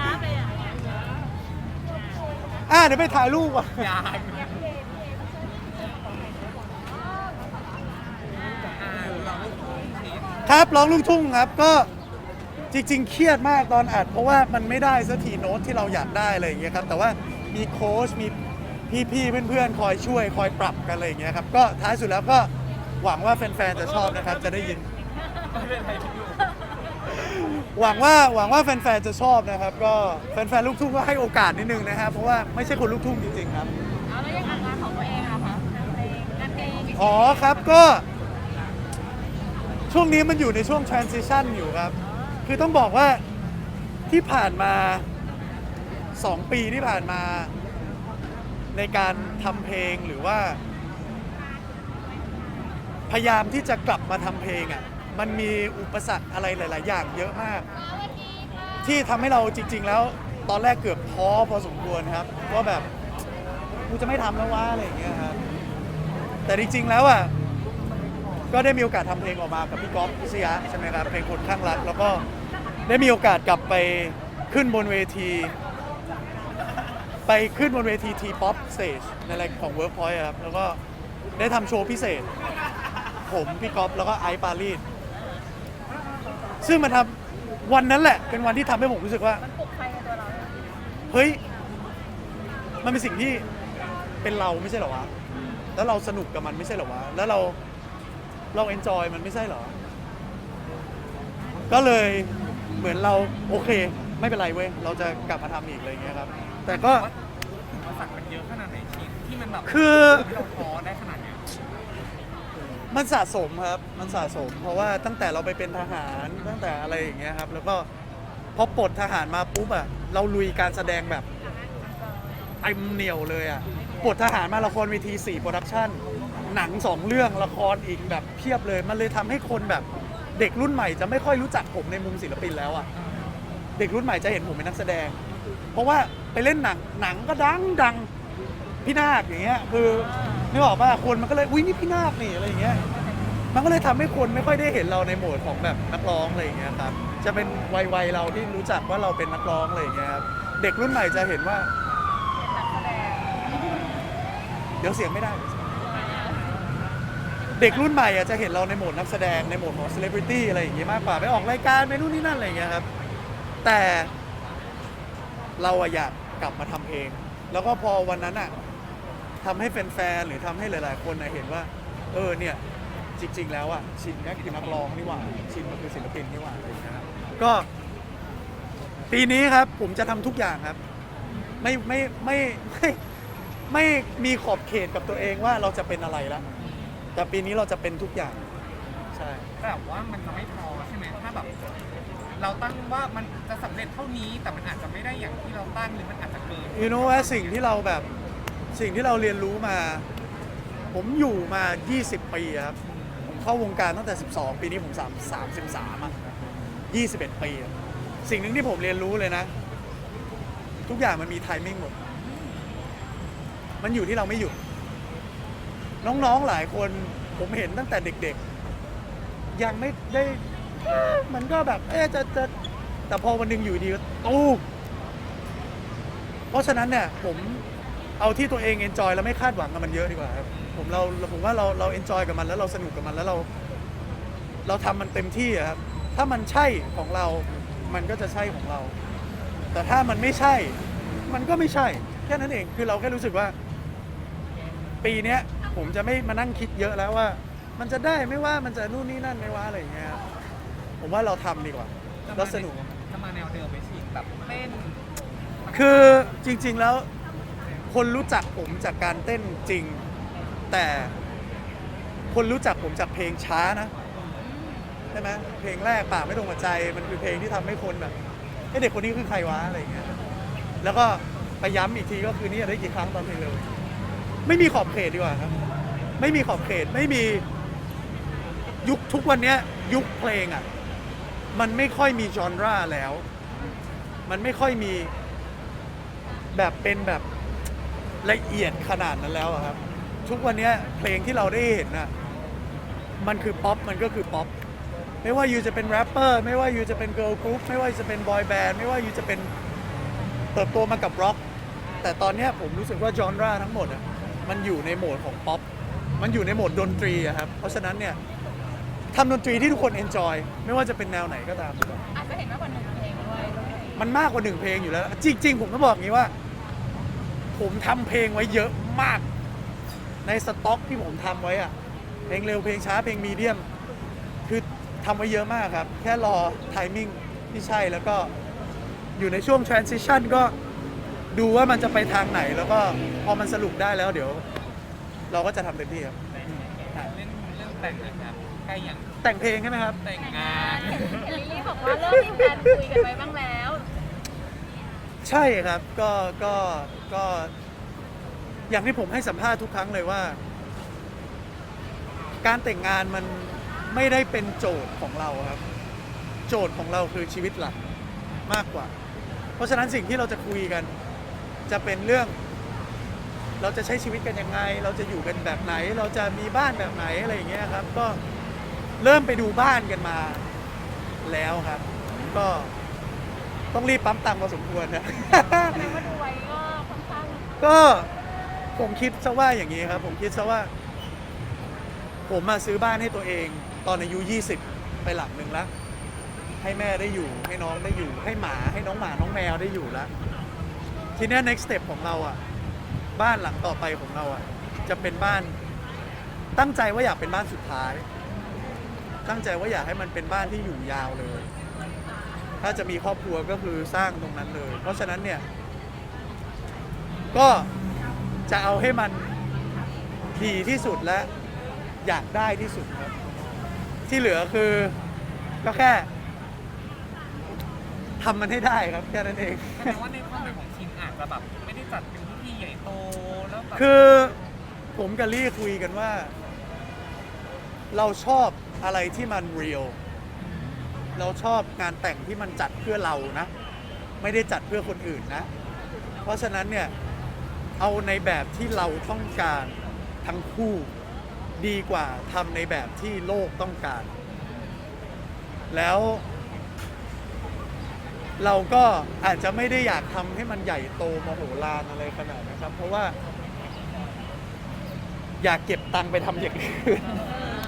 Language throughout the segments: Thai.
น้ำเลยอะอะเดี๋ยวไปถ่ายรูปก่อนยางอ่าเราลูกทุ่งชีสครับร้องลูกทุ่งครับก็จริง ๆ เครียดมากตอนอัด เพราะว่ามันไม่ได้สักทีโน้ตที่เราอยากได้อะไรอย่างเงี้ยครับแต่ว่ามีโค้ชมีพี่ๆเพื่อนๆ คอยช่วยคอยปรับกันอะไรอย่างเงี้ยครับก็ท้ายสุดแล้วก็หวังว่าแฟนๆจะชอบนะครับจะได้ยิน ไม่เป็นไรพี่อยู่ หวังว่าหวังว่าแฟนๆจะชอบนะครับ ก็แฟนๆลูกทุ่งก็ให้โอกาสนิดนึงนะครับ เพราะว่าไม่ใช่คนลูกทุ่งจริงๆครับ เอาแล้วยังงานของตัวเองอะคะงานเพลงงานเพลงอ๋อครับก็ ช่วงนี้มันอยู่ในช่วง transition อยู่ครับ คือต้องบอกว่าที่ผ่านมา 2 ปีที่ผ่านมา ในการทำเพลงหรือว่า พยายามที่จะกลับมาทำเพลงอะ มันมีอุปสรรคอะไรหลาย ๆ อย่างเยอะมาก ที่ทำให้เราจริง ๆ แล้วตอนแรกเกือบท้อพอสมควรครับว่าแบบกูจะไม่ทำแล้ววะอะไรอย่างเงี้ยครับแต่จริง ๆ แล้วอะก็ได้มีโอกาสทำเพลงออกมากับพี่ก๊อฟพิชยะใช่ไหมครับเพลงคนข้างรัก แล้วก็ได้มีโอกาสกลับไปขึ้นบนเวที ไปขึ้นบนเวทีทีป๊อปสเตจในรายของ Workpoint อะครับ แล้วก็ได้ทำโชว์พิเศษ ผม พี่ก๊อฟแล้วก็ไอซ์ปารีส ซึ่งมันทำวันนั้นแหละ เป็นวันที่ทำให้ผมรู้สึกว่า มันปลุกไฟในตัวเราเนี่ยเฮ้ย มันเป็นสิ่งที่เป็นเราไม่ใช่เหรอวะ แล้วเราสนุกกับมันไม่ใช่เหรอวะ แล้วเราเราเอนจอยมันไม่ใช่เหรอ ก็เลยเหมือนเราโอเค ไม่เป็นไรเว้ย เราจะกลับมาทำอีกอะไรอย่างเงี้ยครับ แต่ก็ อุปสรรคมันเยอะขนาดไหนชีสที่มันแบบคือที่เราท้อได้ขนาดเนี้ย มันสะสมครับ มันสะสม เพราะว่าตั้งแต่เราไปเป็นทหารตั้งแต่อะไรอย่างเงี้ยครับ แล้วก็พอปลดทหารมาปุ๊บอะเราลุยการแสดงแบบเต็มเหนียวเลยอะปลดทหารมาละครเวที4โปรดักชั่นหนังสองเรื่องละครอีกแบบเพียบเลย มันเลยทำให้คนแบบเด็กรุ่นใหม่จะไม่ค่อยรู้จักผมในมุมศิลปินแล้วอะเด็กรุ่นใหม่จะเห็นผมเป็นนักแสดง เพราะว่าไปเล่นหนังหนังก็ดังดังพี่นาคอย่างเงี้ยคือ นึกออกป่ะคนมันก็เลยอุ้ยนี่พี่นาคนี่อะไรอย่างเงี้ยมันก็เลยทำให้คนไม่ค่อยได้เห็นเราในโหมดของแบบนักร้องอะไรอย่างเงี้ยครับจะเป็นวัยๆเราที่รู้จักว่าเราเป็นนักร้องอะไรอย่างเงี้ยครับเด็กรุ่นใหม่จะเห็นว่านักแสดงเดี๋ยวเสียงไม่ได้ เด็กรุ่นใหม่อะจะเห็นเราในโหมดนักแสดงในโหมดของเซเลบริตี้อะไรอย่างเงี้ยมากกว่าไปออกรายการไปนู่นนี่นั่นอะไรอย่างเงี้ยครับ แต่เราอะอยากกลับมาทำเอง แล้วก็พอวันนั้นอะ ทำให้แฟนๆหรือทำให้หลาย ๆ คนอะเห็นว่า เออเนี่ยจริง ๆ แล้วอะชินก็คือนักร้องนี่หว่าชินก็คือศิลปินนี่หว่าอะไรอย่างเงี้ยครับก็ปีนี้ครับผมจะทำทุกอย่างครับ ไม่ไม่ไม่ไม่ไม่มีขอบเขตกับตัวเองว่าเราจะเป็นอะไรละแต่ปีนี้เราจะเป็นทุกอย่าง ใช่ แต่ว่ามันจะไม่ท้อใช่ไหมถ้าแบบเราตั้งว่ามันจะสำเร็จเท่านี้แต่มันอาจจะไม่ได้อย่างที่เราตั้งหรือมันอาจจะเกิน you know ว่าสิ่งที่เราแบบ สิ่งที่เราเรียนรู้มา ผมอยู่มา 20 ปีครับ ผมเข้าวงการตั้งแต่ 12 ปีนี้ผม3 33อะ21 ปีอะสิ่งหนึ่งที่ผมเรียนรู้เลยนะ ทุกอย่างมันมีไทมิ่งหมด มันอยู่ที่เราไม่หยุด น้องๆหลายคนผมเห็นตั้งแต่เด็กๆ ยังไม่ได้เอ๊ะมันก็แบบ เอ๊ะจะจะแต่พอวันหนึงอยู่ดีก็ตู้มเพราะฉะนั้นเนี่ยผม เอาที่ตัวเองเอนจอยแล้วไม่คาดหวังกับมันเยอะดีกว่าครับผมเราผมว่าเราเราเอนจอยกับมันแล้วเราสนุกกับมันแล้วเรา เราทำมันเต็มที่อะครับถ้ามันใช่ของเรา มันก็จะใช่ของเรา แต่ถ้ามันไม่ใช่ มันก็ไม่ใช่ แค่นั้นเองคือเราแค่รู้สึกว่า ปีเนี้ยผมจะไม่มานั่งคิดเยอะแล้วว่า มันจะได้ไม่ว่ามันจะนู่นนี่นั่นไม่ว่าอะไรอย่างเงี้ยครับผมว่าเราทำดีกว่าแล้วสนุกจะมาแนวเดิมไปฉีดแบบเต้นคือจริง ๆ แล้ว คนรู้จักผมจากการเต้นจริง แต่คนรู้จักผมจากเพลงช้านะใช่ไหมเพลงแรกปากไม่ตรงกับใจ มันคือเพลงที่ทำให้คนแบบไอ้เด็กคนนี้คือใครวะอะไรอย่างเงี้ยแล้วก็ไปย้ำอีกทีก็คือนี่ได้กี่ครั้งตอนเพลงเร็วไม่มีขอบเขตดีกว่าครับ ไม่มีขอบเขตไม่มียุคทุกวันเนี้ยยุคเพลงอะ มันไม่ค่อยมีจอนราแล้ว มันไม่ค่อยมีแบบเป็นแบบ ละเอียดขนาดนั้นแล้วอะครับ ทุกวันเนี้ยเพลงที่เราได้เห็นน่ะมันคือป๊อปมันก็คือป๊อปไม่ว่ายูจะเป็นแรปเปอร์ไม่ว่ายูจะเป็นเกิร์ลกรุ๊ปไม่ว่ายูจะเป็นบอยแบนด์ไม่ว่ายูจะเป็นเติบโตมากับร็อกแต่ตอนเนี้ยผมรู้สึกว่าจอนราทั้งหมดอะมันอยู่ในโหมดของป๊อปมันอยู่ในโหมดดนตรีอะครับเพราะฉะนั้นเนี่ยทำดนตรีที่ทุกคนเอนจอยไม่ว่าจะเป็นแนวไหนก็ตาม อาจจะเห็นมากกว่าหนึ่งเพลงด้วยมันมากกว่าหนึ่งเพลงอยู่แล้ว จริง ๆ ผมต้องบอกอย่างนี้ว่า ผมทำเพลงไว้เยอะมาก ในสต็อกที่ผมทำไว้อะเพลงเร็วเพลงช้าเพลงมีเดียม คือทำไว้เยอะมากครับ แค่รอไทมิ่งที่ใช่แล้วก็อยู่ในช่วง transition ก็ดูว่ามันจะไปทางไหน แล้วก็พอมันสรุปได้แล้วเดี๋ยว เราก็จะทำเต็มที่ครับ ถามเรื่องเรื่องแต่งนะครับใกล้อย่างแต่งเพลงใช่ไหมครับ แต่งงาน เห็นลิลลี่บอกว่าเริ่มมีการคุยกันไว้บ้างแล้ว ใช่ครับก็ก็ก็อย่างที่ผมให้สัมภาษณ์ทุกครั้งเลยว่า การแต่งงานมันไม่ได้เป็นโจทย์ของเราครับ โจทย์ของเราคือชีวิตหลักมากกว่า เพราะฉะนั้นสิ่งที่เราจะคุยกัน จะเป็นเรื่อง เราจะใช้ชีวิตกันยังไง เราจะอยู่กันแบบไหน เราจะมีบ้านแบบไหนอะไรอย่างเงี้ยครับ ก็เริ่มไปดูบ้านกันมาแล้วครับ ก็ ต้องรีบปั๊มตังค์พอสมควรนะ แสดงว่าดูไว้ก็ค่อนข้างก็ผมคิดซะว่าอย่างนี้ครับ ผมคิดซะว่า ผมมาซื้อบ้านให้ตัวเอง ตอนอายุ 20 ไปหลังหนึ่งแล้วให้แม่ได้อยู่ ให้น้องได้อยู่ ให้หมาให้น้องหมาน้องแมวได้อยู่แล้วทีเนี้ย next step ของเราอะ บ้านหลังต่อไปของเราอะ จะเป็นบ้านตั้งใจว่าอยากเป็นบ้านสุดท้าย ตั้งใจว่าอยากให้มันเป็นบ้านที่อยู่ยาวเลย ถ้าจะมีครอบครัวก็คือสร้างตรงนั้นเลย เพราะฉะนั้นเนี่ย ก็จะเอาให้มันดีที่สุดและอยากได้ที่สุดครับ ที่เหลือคือก็แค่ทำมันให้ได้ครับแค่นั้นเอง แสดงว่าในความหมายของทีมอาจจะแบบไม่ได้จัดเป็นพิธีใหญ่โตแล้วแบบคือผมกับลี่คุยกันว่า เราชอบอะไรที่มันเรียล เราชอบงานแต่งที่มันจัดเพื่อเรานะ ไม่ได้จัดเพื่อคนอื่นนะ เพราะฉะนั้นเนี่ยเอาในแบบที่เราต้องการทั้งคู่ดีกว่าทำในแบบที่โลกต้องการ แล้ว เราก็อาจจะไม่ได้อยากทำให้มันใหญ่โตมโหฬารอะไรขนาดนะครับ เพราะว่า อยากเก็บตังค์ไปทำอย่างอื่น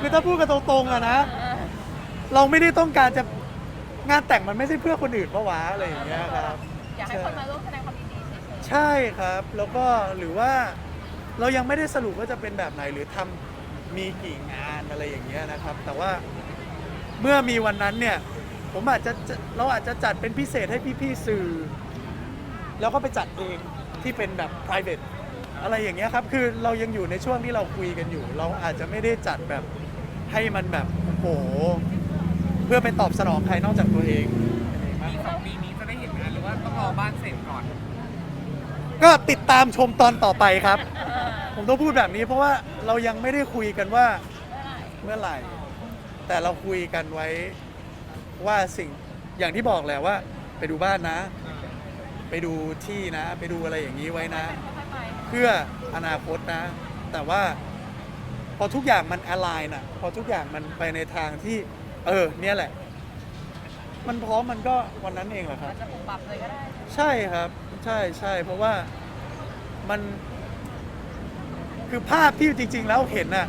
คือถ้าพูดกันตรงๆอะนะเออเราไม่ได้ต้องการจะ งานแต่งมันไม่ใช่เพื่อคนอื่นปะวะอะไรอย่างเงี้ยครับ อยากให้คนมาร่วมแสดงความยินดีเฉยใช่ครับแล้วก็หรือว่าเรายังไม่ได้สรุปว่าจะเป็นแบบไหนหรือทำมีกี่งานอะไรอย่างเงี้ยนะครับ แต่ว่าเมื่อมีวันนั้นเนี่ย ผมอาจจะจะเราอาจจะจัดเป็นพิเศษให้พี่ๆสื่อ แล้วก็ไปจัดเองที่เป็นแบบ private อะไรอย่างเงี้ยครับ คือเรายังอยู่ในช่วงที่เราคุยกันอยู่ เราอาจจะไม่ได้จัดแบบให้มันแบบโอ้โห เพื่อไปตอบสนองใครนอกจากตัวเองอะไรอย่างเงี้ยปีสองปีนี้จะได้เห็นงานหรือว่าต้องรอบ้านเสร็จก่อน ก็ติดตามชมตอนต่อไปครับๆเออผมต้องพูดแบบนี้เพราะว่าเรายังไม่ได้คุยกันว่าเมื่อไหร่เมื่อไหร่ แต่เราคุยกันไว้ว่าสิ่งอย่างที่บอกแหละว่า ไปดูบ้านนะ ไปดูที่นะ ไปดูอะไรอย่างนี้ไว้นะค่อยๆไปเพื่ออนาคตนะ แต่ว่าพอทุกอย่างมันอ l ไลน์น่ะ พอทุกอย่างมันไปในทางที่ เออ เนี่ยแหละ มันพร้อมมันก็วันนั้นเองแหละครัอาบจจะปรับปรับเลยก็ได้ใช่ครับ ใช่ใช่เพราะว่ามันคือภาพที่จริง ๆ แล้วเห็นน่ะ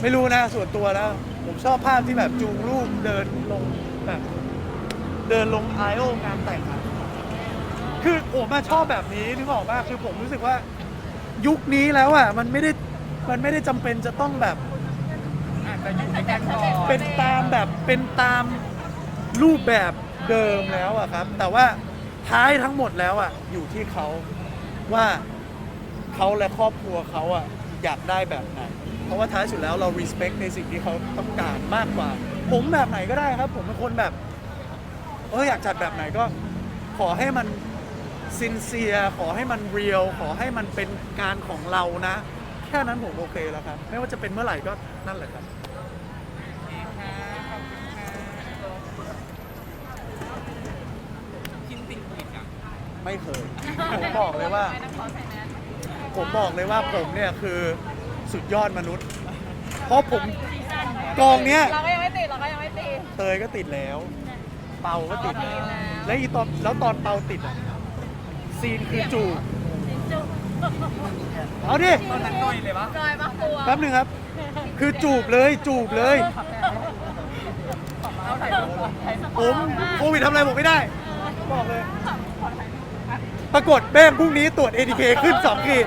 ไม่รู้นะส่วนตัวแล้ว ผมชอบภาพที่แบบจูงลูกเดินลงแบบเดินลงไอโองานแต่งอะคือผมมาชอบแบบนี้นึกออกป่ะคือผมรู้สึกว่า ยุคนี้แล้วอะมันไม่ได้มันไม่ได้จำเป็นจะต้องแบบ อาจจะอยู่ด้วยกันก่อนเป็นตามแบบเป็นตามรูปแบบเดิมแล้วอะครับ แต่ว่าท้ายทั้งหมดแล้วอะอยู่ที่เขาว่าเขาและครอบครัวเขาอะอยากได้แบบไหน เพราะว่าท้ายสุดแล้วเรา respect ในสิ่งที่เขาต้องการมากกว่า ผมแบบไหนก็ได้ครับ ผมเป็นคนแบบเอออยากจัดแบบไหนก็ขอให้มันซินเซียขอให้มันเรียลขอให้มันเป็นงานของเรานะ แค่นั้นผมโอเคแล้วครับ ไม่ว่าจะเป็นเมื่อไหร่ก็นั่นแหละครับ โอเคค่ะขอบคุณค่ะคินติดอีกอะ ไม่เคย ผมบอกเลยว่าไม่ต้องขอใส่แมสผมบอกเลยว่าผมเนี่ยคือสุดยอดมนุษย์ เพราะผมซีซั่นไว้กองเนี้ย เราก็ยังไม่ติดเราก็ยังไม่ติด เตยก็ติดแล้ว เปาก็ติดเราก็ติดแล้ว แล้วอีตอนแล้วตอนเปาติดอะซีนคือจูบจุ๊บเอาดิตอนนั้นหน่อยเลยปะรอยมากกลัวแป๊บหนึ่งครับ คือจูบเลยจูบเลย เอาถ่ายรูปถ่ายรูปผมโควิดทำอะไรผมไม่ได้ บอกเลย ปรากฏแม่งพรุ่งนี้ตรวจ ATK ขึ้น2ขีด